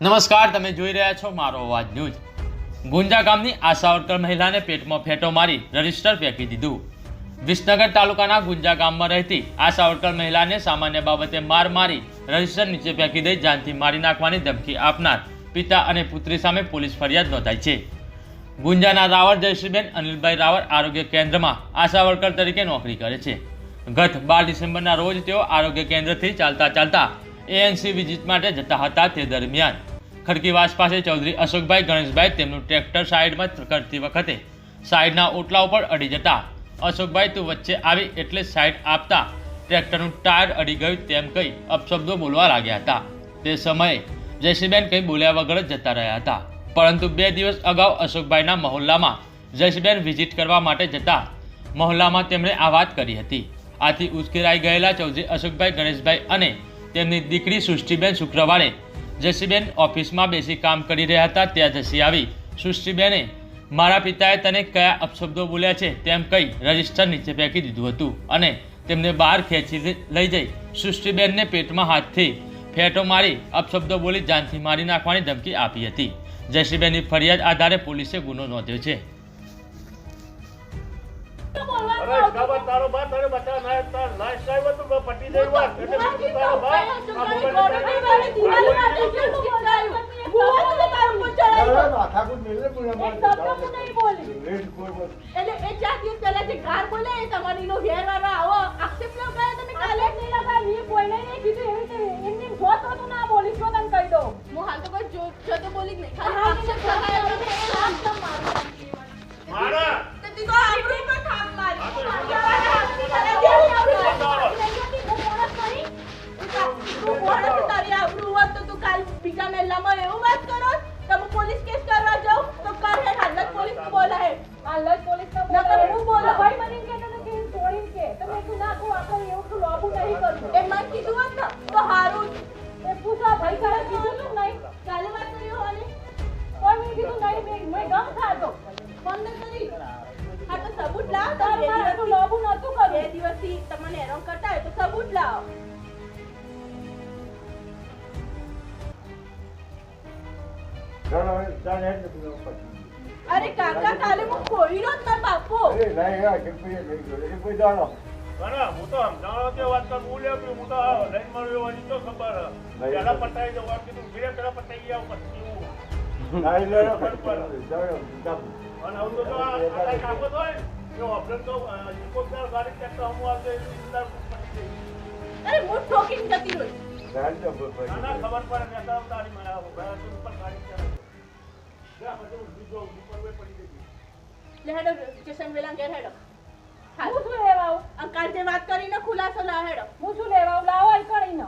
નમસ્કાર, તમે જોઈ રહ્યા છો મારો અવાજ ન્યૂઝ. ગુંજા ગામની આશાવર્કર મહિલાને પેટમાં ફેટો મારી રજિસ્ટર ફેંકી દીધું. વિસનગર તાલુકાના ગુંજા ગામમાં રહેતી આશાવર્કર મહિલાને સામાન્ય બાબતે માર મારી રજિસ્ટર નીચે ફેંકી દઈ જાનથી મારી નાખવાની ધમકી આપનાર પિતા અને પુત્રી સામે પોલીસ ફરિયાદ નોંધાઈ છે. ગુંજાના રાવળ જયશ્રીબેન અનિલભાઈ રાવળ આરોગ્ય કેન્દ્રમાં આશાવર્કર તરીકે નોકરી કરે છે. ગત બાર ડિસેમ્બરના રોજ તેઓ આરોગ્ય કેન્દ્રથી ચાલતા ચાલતા એએનસી વિઝિટ માટે જતા હતા તે દરમિયાન. ખડકીવાસ પાસે ચૌધરી અશોકભાઈ ગણેશભાઈ તેમનું ટ્રેક્ટર સાઈડમાં કરતી વખતે સાઈડના ઓટલા ઉપર અડી જતા. અશોકભાઈ, તું વચ્ચે આવી એટલે સાઈડ આપતા. ટ્રેક્ટરનું ટાયર અડી ગયું તેમ કહી અપશબ્દો બોલવા લાગ્યા હતા. તે સમયે જયસિંહબેન કંઈ બોલ્યા વગર જ જતા રહ્યા હતા. પરંતુ બે દિવસ અગાઉ અશોકભાઈના મહોલ્લામાં જયસિંહબેન વિઝિટ કરવા માટે જતા મહોલ્લામાં તેમણે આ વાત કરી હતી. આથી ઉશ્કેરાઈ ગયેલા ચૌધરી અશોકભાઈ ગણેશભાઈ અને તેમની દીકરી સૃષ્ટિબેન શુક્રવારે જસીબેન ઓફિસમાં બેસી કામ કરી રહ્યા હતા, ત્યાં જસી આવી. સુશ્રીબેને, મારા પિતાએ તને કયા અપશબ્દો બોલ્યા છે તેમ કહી રજિસ્ટર નીચે ફેંકી દીધું હતું અને તેમને બહાર ખેંચી લઈ જઈ. સુશ્રીબેનને પેટમાં હાથથી ફેંટો મારી અપશબ્દો બોલી જાનથી મારી નાખવાની ધમકી આપી હતી. જયશ્રીબેનની ફરિયાદ આધારે પોલીસે ગુનો નોંધ્યો છે. તારો બા તારે બતા ના તાર એટલે એ ચાર દિવસ આ જે માથાકૂટ બોલે તમારી નો ઘેર કોઈ બોલ બે કરવું તમને હેરાન કરતા હોય તો સબૂત લાવો. ને પૂરા અરે કાકા કાલે હું ખોઈરો જ માર બાપુ. અરે નહીં આ જગપીએ નહીં જોડે કોઈ જાણો બરા હું તો સમજાણો કે વાત કર બોલ્યો કે હું તો લઈને મળ્યો હોવાની તો ખબર હે. પેલા પટાઈ દો વાત કીધું ફીરે પેલા પટાઈ ગયા પછી હું. નહીં લે ખબર જાવ અને હું તો આ કાકો ને, તો અરે હું ઠોકીને જતી રહી ના ના ખબર પડે ને તો તારી મને આ ઊભા તો ઉપર ગાડી ચલાવે. જા બધું બીજો ઉપર પડી ગઈ લે સ્ટેશન વેલા ઘેર હેડો. હું શું લેવા આવું? જે વાત કરીને ખુલાસો લાવ હેડો. હું શું લેવા આવું? લાવો એ કરીને.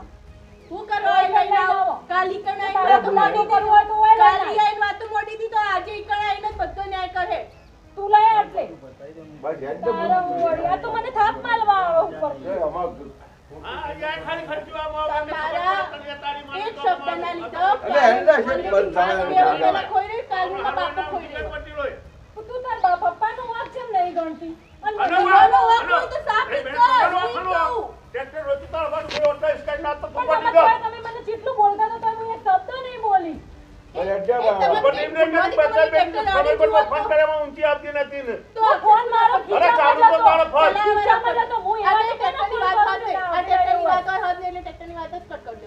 હું ઓય લઈને આવો. કાલી કણ તારે તો મોડી કરવું તો કાલી મોડી તો આજે ઈ કણ આવીને બધો થાય. બે વાગ્યાના ખોઈ રહી, કાલનું તો બાપુ. તું તાર બા પપ્પાનો વાંક છે નહીં ગણતી? અને અરે મને વાહ. બોલો, વાંક હોય તો સાફ જ કર, હું ઈ કહું. ટ્રેક્ટર રોકી તાર બાજુ કોઈ ઓટો સ્ટાઈલ ના તો પણ પકડી તમે દો. તમે મને જેટલું બોલતા હતા તો હું એક શબ્દ નહીં બોલી અરે એ અડ્યા બેન ફોન. ઊંચી આવતી નથી ને. તો ફોન મારો અરે ચાલુ તો તારો ફોન. હું આ વાત આ વાત હોય. એટલે વાત જ કટ કરી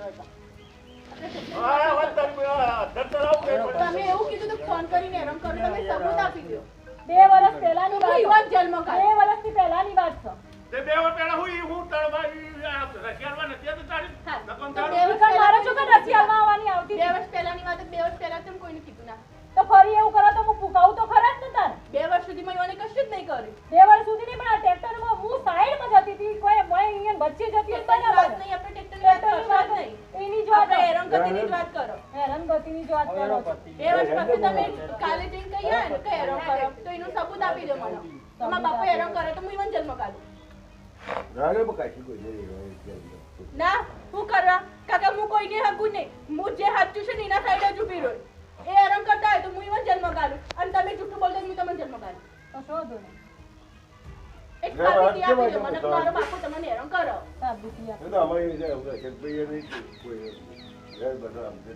તમે એવું કીધું તો ફોન કરીને હેરાન કરો તમે સબૂત આપી દો બે વર્ષ પહેલાની હું વાત યુવાન બે વર્ષથી પહેલાની વાત છે. તે બે વાર પહેલા હું હું રશિયામાં નથી આવતી તારી? નકમ મારા છોકરા રશિયામાં આવવાની આવતી બે વર્ષ પહેલાની વાત બે વર્ષ પહેલા કોઈને કીધું ના. તો ફરી એવું કરો તો હું ફૂકાવું તો ખરા જ ને તાર. બે વર્ષ સુધીમાં યુવાને કશું જ નહીં કર્યું. બે વર્ષ સુધી નહીં પણ આ ટ્રેક્ટરમાં હું સાઈડમાં જતી હતી કોઈ મેં અહીંયા બચી જતી હતી વાત નહીં આપણે ટ્રેક્ટરની વાત કરશો નહીં. એની જ વાત આપણે હેરાનગતિની જ વાત કરો. હેરાનગતિની જ વાત કરો બે વર્ષ પછી તમે કાલે જઈને કહી ને કે હેરાન કરો તો એનું સબૂત આપી દો મને. તમારા બાપા હેરાન કરે તો હું ઈવન જન્મ કાઢું. રાગે બકાશી કોઈ નહીં ના હું કરવા? કાકા હું કોઈને હકું નહીં. હું જે સાચું છે ને એના સાઈડ જ ઊભી રહું એ હેરાન કરતા હોય તો હું ઈવન જેલમાં કાઢું અને તમે જૂઠું બોલતો હોય તો હું તમને જેલમાં કાઢું તો શોધો ને. એક સાબિતી આપી દો મને મારો બાપુ તમને હેરાન કરો સાબિતી આપો. એ તો અમારી રીતે કે ભાઈ એ નહીં કોઈ બધા આમ છે